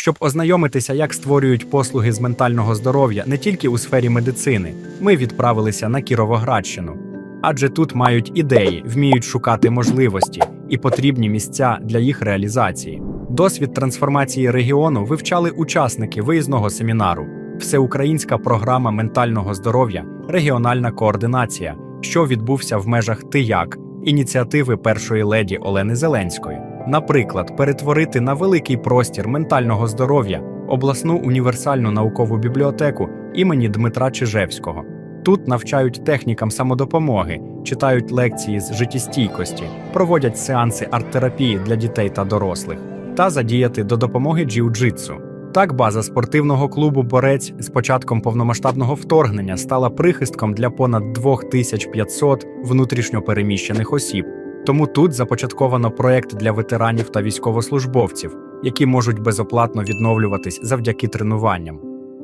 Щоб ознайомитися, як створюють послуги з ментального здоров'я не тільки у сфері медицини, ми відправилися на Кіровоградщину. Адже тут мають ідеї, вміють шукати можливості і потрібні місця для їх реалізації. Досвід трансформації регіону вивчали учасники виїзного семінару, всеукраїнська програма ментального здоров'я, регіональна координація, що відбувся в межах ТИЯК, ініціативи першої леді Олени Зеленської. Наприклад, перетворити на великий простір ментального здоров'я обласну універсальну наукову бібліотеку імені Дмитра Чижевського. Тут навчають технікам самодопомоги, читають лекції з життєстійкості, проводять сеанси арт-терапії для дітей та дорослих та задіяти до допомоги джиу-джитсу. Так, база спортивного клубу Борець з початком повномасштабного вторгнення стала прихистком для понад 2500 внутрішньопереміщених осіб. Тому тут започатковано проект для ветеранів та військовослужбовців, які можуть безоплатно відновлюватись завдяки тренуванням.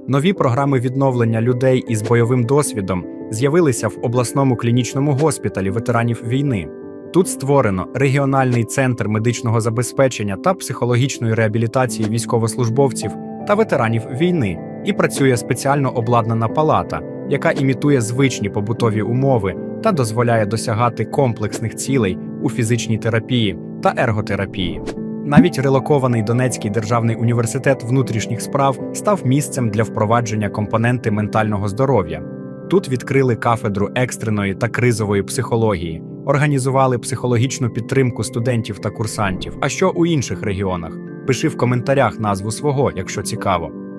Нові програми відновлення людей із бойовим досвідом з'явилися в обласному клінічному госпіталі ветеранів війни. Тут створено регіональний центр медичного забезпечення та психологічної реабілітації військовослужбовців та ветеранів війни, і працює спеціально обладнана палата, яка імітує звичні побутові умови та дозволяє досягати комплексних цілей у фізичній терапії та ерготерапії. Навіть релокований Донецький державний університет внутрішніх справ став місцем для впровадження компоненти ментального здоров'я. Тут відкрили кафедру екстреної та кризової психології, організували психологічну підтримку студентів та курсантів. А що у інших регіонах? Пиши в коментарях назву свого, якщо цікаво.